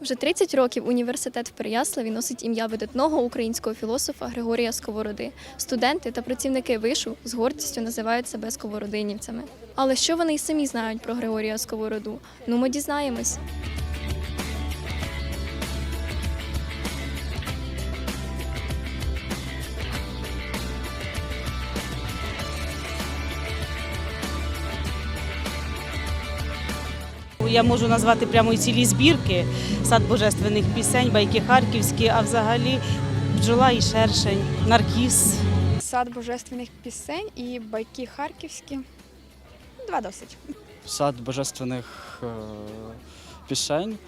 Вже 30 років університет в Переяславі носить ім'я видатного українського філософа Григорія Сковороди. Студенти та працівники вишу з гордістю називають себе сковородинівцями. Але що вони й самі знають про Григорія Сковороду? Ну, ми дізнаємось. Я можу назвати прямо і цілі збірки сад божественних пісень, байки харківські, а взагалі бджола і шершень, наркіс. Сад божественних пісень і байки харківські. Два досить. сад божественних е, пісень,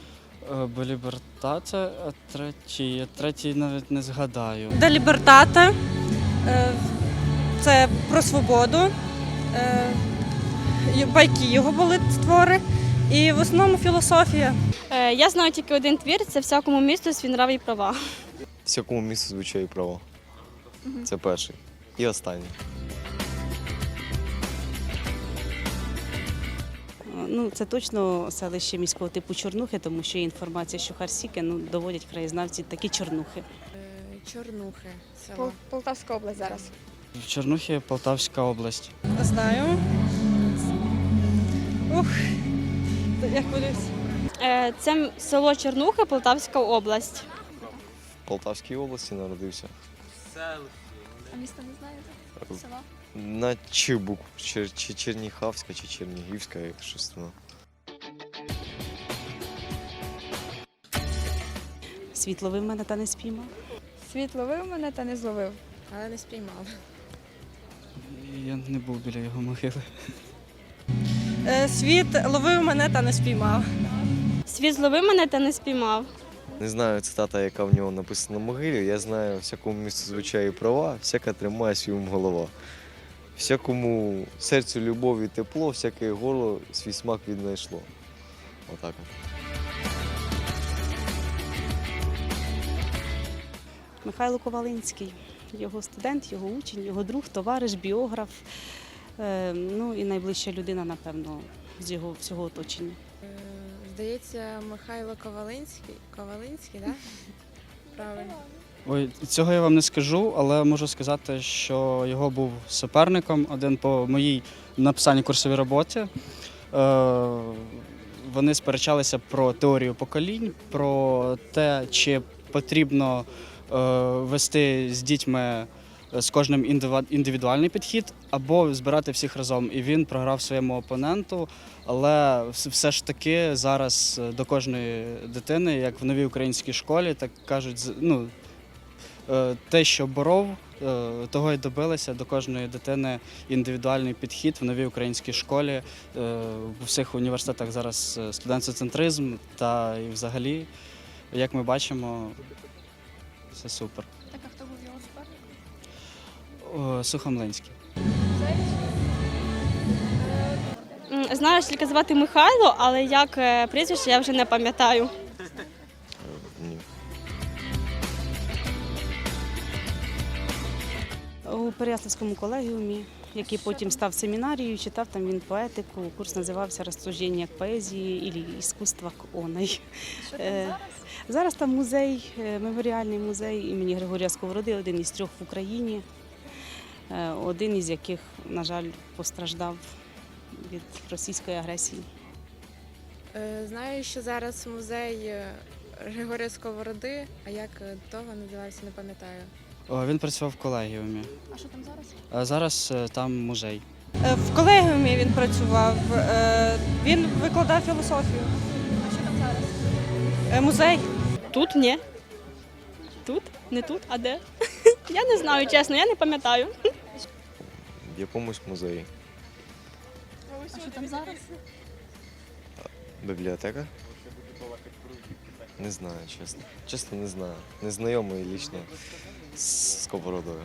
е, Белібертате, а третій, а третій навіть не згадаю. Де Лібертате, е, це про свободу, е, байки його були твори, і в основному філософія. Е, Я знаю тільки один твір це всякому місту свій нрав і права. всякому місту звичайні права. Це перший. І останній. Ну, це точно селище міського типу Чорнухи, тому що є інформація, що Харсіки ну, доводять краєзнавці такі чорнухи. Чорнухи. Пол- Село. Полтавська область зараз. В Чернухі Полтавська область. Знаю. Ух, я хвилююсь. Е, Це село Чернуха, Полтавська область. В Полтавській області народився. А міста не знаєте? Села? На чи? Чи, чи Черніхавська, чи Чернігівська, як щось воно. Світ ловив мене та не спіймав. Світ ловив мене та не зловив. Але не спіймав. Я не був біля його могили. Е, Світ ловив мене та не спіймав. Світ зловив мене та не спіймав. Не знаю цитата, яка в нього написана на могилі. Я знаю, всякому місту звичайні права, всяка тримає свій ум голова. Всякому серцю любові тепло, всяке горло свій смак віднайшло. Отак. Михайло Ковалинський, його студент, його учень, його друг, товариш, біограф. Е, ну і найближча людина, напевно, з його всього оточення. Е, Здається, Михайло Ковалинський. Ковалинський, так? Правильно. Ой, цього я вам не скажу, але можу сказати, що його був суперником один по моїй написанні курсовій роботі. Е, вони сперечалися про теорію поколінь, про те, чи потрібно е, вести з дітьми з кожним індивідуальний підхід, або збирати всіх разом. І він програв своєму опоненту. Але все ж таки зараз е, до кожної дитини, як в новій українській школі, так кажуть, ну, е, те, що боров, е, того й добилися до кожної дитини індивідуальний підхід в новій українській школі. Е, В всіх університетах зараз е, студентоцентризм та і взагалі, як ми бачимо, все супер. Сухомлинський. М, Знаю тільки звати Михайло, але як е, прізвище я вже не пам'ятаю. Е, Ні. У Переяславському колегіумі, який потім став семінарією, читав там він поетику. Курс називався «Розсуждення поезії і іскусства к оной. Що там Е, зараз? Зараз там музей, е, меморіальний музей імені Григорія Сковороди, один із трьох в Україні, е, один із яких, на жаль, постраждав від російської агресії. Е, Знаю, що зараз музей е, Григорія Сковороди, а як е, того називався, не пам'ятаю. О, Він працював в колегіумі. А що там зараз? А зараз е, там музей. Е, В колегіумі він працював. е, Він викладав філософію. А що там зараз? Е, Музей. Тут ні. Тут? Не тут, а де? Я не знаю, чесно, я не пам'ятаю. В якомусь музеї. А що там зараз? Бібліотека? Не знаю, чесно. Чесно, не знаю. Незнайомий лічно з Сковородою.